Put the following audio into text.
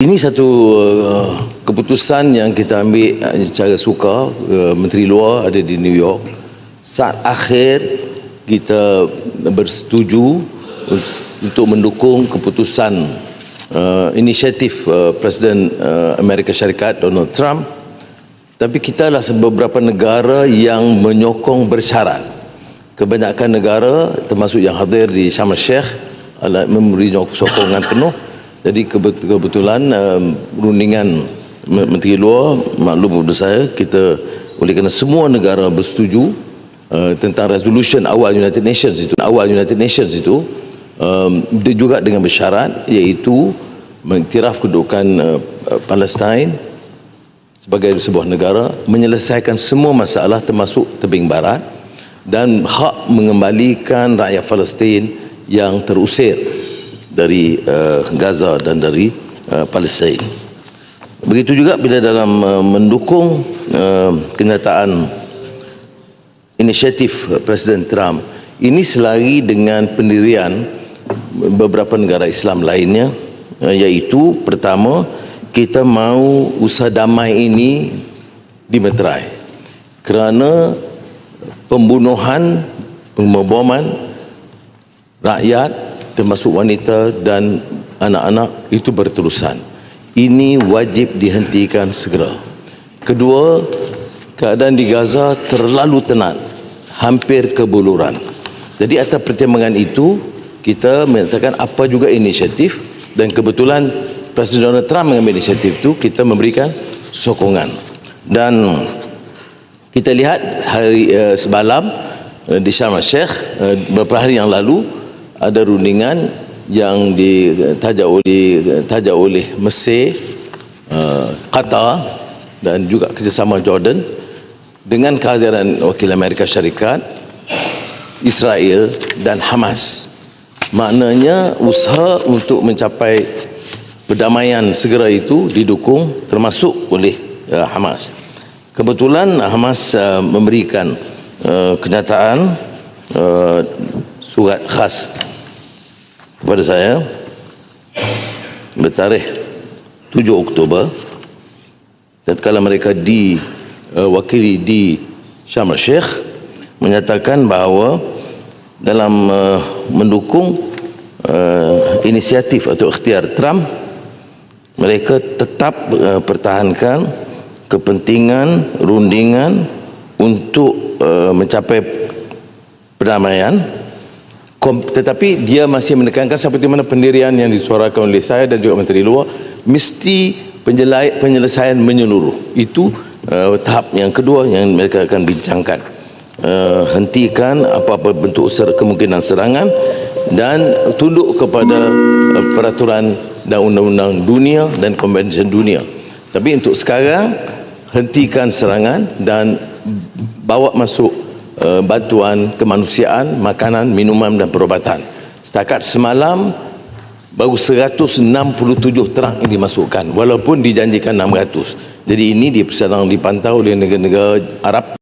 Ini satu uh, keputusan yang kita ambil uh, secara suka uh, Menteri Luar ada di New York. Saat akhir kita bersetuju untuk mendukung keputusan uh, inisiatif uh, Presiden uh, Amerika Syarikat Donald Trump. Tapi kita adalah beberapa negara yang menyokong bersyarat. Kebanyakan negara termasuk yang hadir di Sharm el-Sheikh memberi sokongan penuh jadi kebetulan um, rundingan Menteri Luar maklum kepada saya kita oleh kerana semua negara bersetuju uh, tentang resolution awal United Nations itu. Awal United Nations itu um, dia juga dengan bersyarat iaitu mengiktiraf kedudukan uh, Palestin sebagai sebuah negara menyelesaikan semua masalah termasuk tebing barat dan hak mengembalikan rakyat Palestin yang terusir dari uh, Gaza dan dari uh, Palestin. Begitu juga bila dalam uh, mendukung uh, kenyataan inisiatif Presiden Trump ini selari dengan pendirian beberapa negara Islam lainnya iaitu pertama kita mahu usaha damai ini dimeterai kerana pembunuhan pemboman rakyat termasuk wanita dan anak-anak itu berterusan. Ini wajib dihentikan segera. Kedua, keadaan di Gaza terlalu tenat, hampir kebuluran. Jadi atas pertimbangan itu, kita menyatakan apa juga inisiatif dan kebetulan Presiden Donald Trump mengambil inisiatif itu, kita memberikan sokongan. Dan kita lihat hari uh, semalam uh, di Sharm el-Sheikh uh, beberapa hari yang lalu ada rundingan yang ditajak oleh tajak oleh Mesir, uh, Qatar dan juga kerjasama Jordan dengan kehadiran wakil Amerika Syarikat, Israel dan Hamas. Maknanya usaha untuk mencapai perdamaian segera itu didukung termasuk oleh uh, Hamas. Kebetulan Hamas uh, memberikan kenyataan surat khas kepada saya. Bertarikh 7 Oktober. Tatkala mereka diwakili uh, di Sharm el-Sheikh menyatakan bahawa dalam uh, mendukung uh, inisiatif atau ikhtiar Trump mereka tetap uh, pertahankan kepentingan rundingan untuk uh, mencapai perdamaian tetapi dia masih menekankan seperti mana pendirian yang disuarakan oleh saya dan juga Menteri Luar mesti penyelesaian menyeluruh. Itu uh, tahap yang kedua yang mereka akan bincangkan. Uh, hentikan apa-apa bentuk ser kemungkinan serangan dan tunduk kepada uh, peraturan dan undang-undang dunia dan konvensyen dunia. Tapi untuk sekarang hentikan serangan dan bawa masuk Eh, bantuan kemanusiaan, makanan, minuman dan perubatan. Setakat semalam baru 167 terang yang dimasukkan walaupun dijanjikan 600. Jadi ini sedang dipantau oleh negara-negara Arab